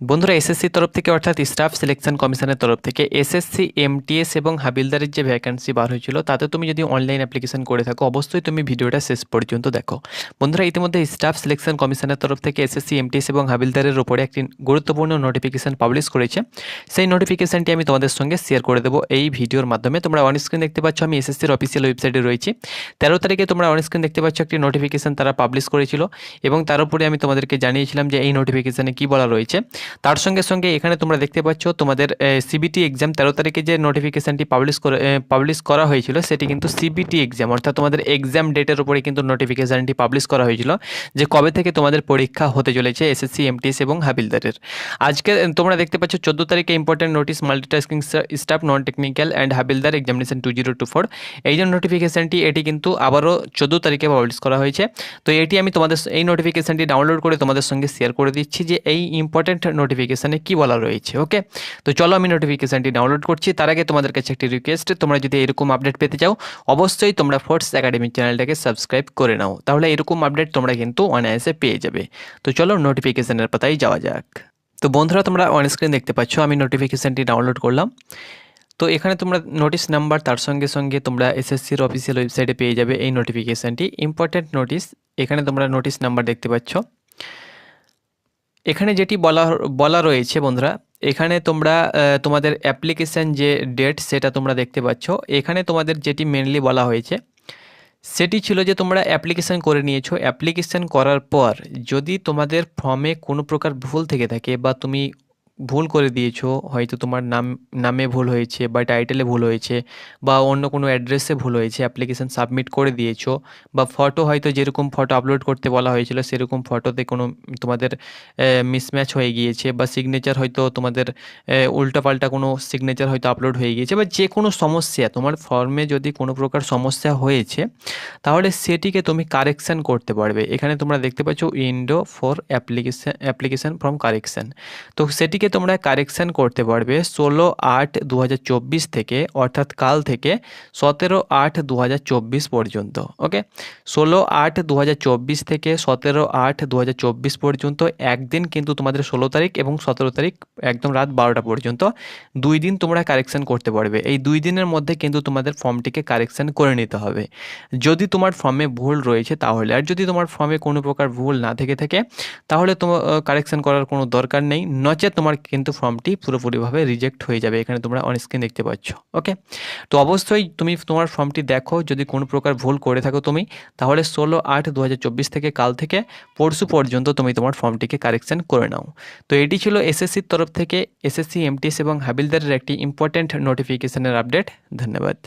বন্ধুরা এসএসসির তরফ থেকে অর্থাৎ স্টাফ সিলেকশন কমিশনের তরফ থেকে এসএসসি এমটিএস এবং হাবিলদারের যে ভ্যাকান্সি বার হয়েছিল, তাতে তুমি যদি অনলাইন অ্যাপ্লিকেশন করে থাকো, অবশ্যই তুমি ভিডিওটা শেষ পর্যন্ত দেখো। বন্ধুরা, ইতিমধ্যে স্টাফ সিলেকশন কমিশনের তরফ থেকে এসএসসি এমটিএস এবং হাবিলদারের উপরে একটি গুরুত্বপূর্ণ নোটিফিকেশন পাবলিশ করেছে। সেই নোটিফিকেশনটি আমি তোমাদের সঙ্গে শেয়ার করে দেবো এই ভিডিওর মাধ্যমে। তোমরা অন স্ক্রিন দেখতে পাচ্ছ, আমি এসএসসির অফিসিয়াল ওয়েবসাইটে রয়েছি। তেরো তারিখে তোমরা অন স্ক্রিন দেখতে পাচ্ছ, একটি নোটিফিকেশন তারা পাবলিশ করেছিল এবং তার উপরে আমি তোমাদেরকে জানিয়েছিলাম যে এই নোটিফিকেশনে কী বলা রয়েছে। তার সঙ্গে সঙ্গে এখানে তোমরা দেখতে পাচ্ছ তোমাদের সিবিটি এক্সাম তেরো তারিখে যে নোটিফিকেশানটি পাবলিশ করে পাবলিশ করা হয়েছিল, সেটি কিন্তু সিবিটি এক্সাম অর্থাৎ তোমাদের এক্সাম ডেটের উপরে কিন্তু নোটিফিকেশানটি পাবলিশ করা হয়েছিল, যে কবে থেকে তোমাদের পরীক্ষা হতে চলেছে এসএসসি এমটিএস এবং হাবিলদারের। আজকে তোমরা দেখতে পাচ্ছ চোদ্দ তারিখে important notice multitasking staff non technical and havildar examination two zero two four এই যে নোটিফিকেশানটি এটি কিন্তু আবারও চোদ্দ তারিখে পাবলিশ করা হয়েছে। তো এটি আমি তোমাদের এই নোটিফিকেশানটি ডাউনলোড করে তোমাদের সঙ্গে শেয়ার করে দিচ্ছি যে এই ইম্পর্টেন্ট নোটিফিকেশানে কি বলা রয়েছে ওকে তো চলো আমি নোটিফিকেশানটি ডাউনলোড করছি। তার আগে তোমাদের কাছে একটি রিকোয়েস্ট তোমরা যদি এরকম আপডেট পেতে চাও, অবশ্যই তোমরা ফোর্স একাডেমি চ্যানেলটাকে সাবস্ক্রাইব করে নাও। তাহলে এরকম আপডেট তোমরা কিন্তু অনায়াসে পেয়ে যাবে। তো চলো নোটিফিকেশানের পাতায় যাওয়া যাক। তো বন্ধুরা, তোমরা অন স্ক্রিন দেখতে পাচ্ছ, আমি নোটিফিকেশানটি ডাউনলোড করলাম। তো এখানে তোমরা নোটিশ নাম্বার তার সঙ্গে সঙ্গে তোমরা এসএসসির অফিসিয়াল ওয়েবসাইটে পেয়ে যাবে এই নোটিফিকেশানটি ইম্পর্ট্যান্ট নোটিশ এখানে তোমরা নোটিশ নাম্বার দেখতে পাচ্ছ। এখানে যেটি বলা বলা রয়েছে বন্ধুরা, এখানে তোমরা তোমাদের অ্যাপ্লিকেশান যে ডেট সেটা তোমরা দেখতে পাচ্ছ। এখানে তোমাদের যেটি মেনলি বলা হয়েছে, সেটি ছিল যে তোমরা অ্যাপ্লিকেশান করে নিয়েছো। অ্যাপ্লিকেশান করার পর যদি তোমাদের ফর্মে কোনো প্রকার ভুল থেকে থাকে বা তুমি ভুল করে দিয়েছ, হয়তো তোমার নাম, নামে ভুল হয়েছে বা টাইটেলে ভুল হয়েছে বা অন্য কোনো অ্যাড্রেসে ভুল হয়েছে অ্যাপ্লিকেশান সাবমিট করে দিয়েছ বা ফটো হয়তো যেরকম ফটো আপলোড করতে বলা হয়েছিল, সেরকম ফটোতে কোনো তোমাদের মিসম্যাচ হয়ে গিয়েছে বা সিগনেচার হয়তো তোমাদের উল্টোপাল্টা কোনো সিগনেচার হয়তো আপলোড হয়ে গিয়েছে বা যে কোনো সমস্যা, তোমার ফর্মে যদি কোনো প্রকার সমস্যা হয়েছে, তাহলে সেটিকে তুমি কারেকশান করতে পারবে। এখানে তোমরা দেখতে পাচ্ছ window for application application from correction তো সেটিকে থেকে তোমরা কারেকশান করতে পারবে ষোলো আট দু থেকে, অর্থাৎ কাল থেকে সতেরো আট দু পর্যন্ত ওকে ষোলো আট দু থেকে সতেরো আট দু পর্যন্ত, একদিন কিন্তু তোমাদের ষোলো তারিখ এবং সতেরো তারিখ একদম রাত বারোটা পর্যন্ত, দুই দিন তোমরা কারেকশান করতে পারবে। এই দুই দিনের মধ্যে কিন্তু তোমাদের ফর্মটিকে কারেকশান করে নিতে হবে। যদি তোমার ফর্মে ভুল রয়েছে তাহলে, আর যদি তোমার ফর্মে কোনো প্রকার ভুল না থেকে থাকে, তাহলে তোমার কারেকশান করার কোনো দরকার নেই। নচে তোমার কিন্তু ফর্মটি পুরোপুরিভাবে রিজেক্ট হয়ে যাবে। এখানে তোমরা অন স্ক্রিন দেখতে পাচ্ছ ওকে তো অবশ্যই তুমি তোমার ফর্মটি দেখো, যদি কোনো প্রকার ভুল করে থাকো তুমি, তাহলে ষোলো আট দু থেকে কাল থেকে পরশু পর্যন্ত তুমি তোমার ফর্মটিকে কারেকশান করে নাও। তো এটি ছিল এসএসসির তরফ থেকে এসএসসি এমটিএস এবং হাবিলদারের একটি ইম্পর্ট্যান্ট নোটিফিকেশানের আপডেট ধন্যবাদ।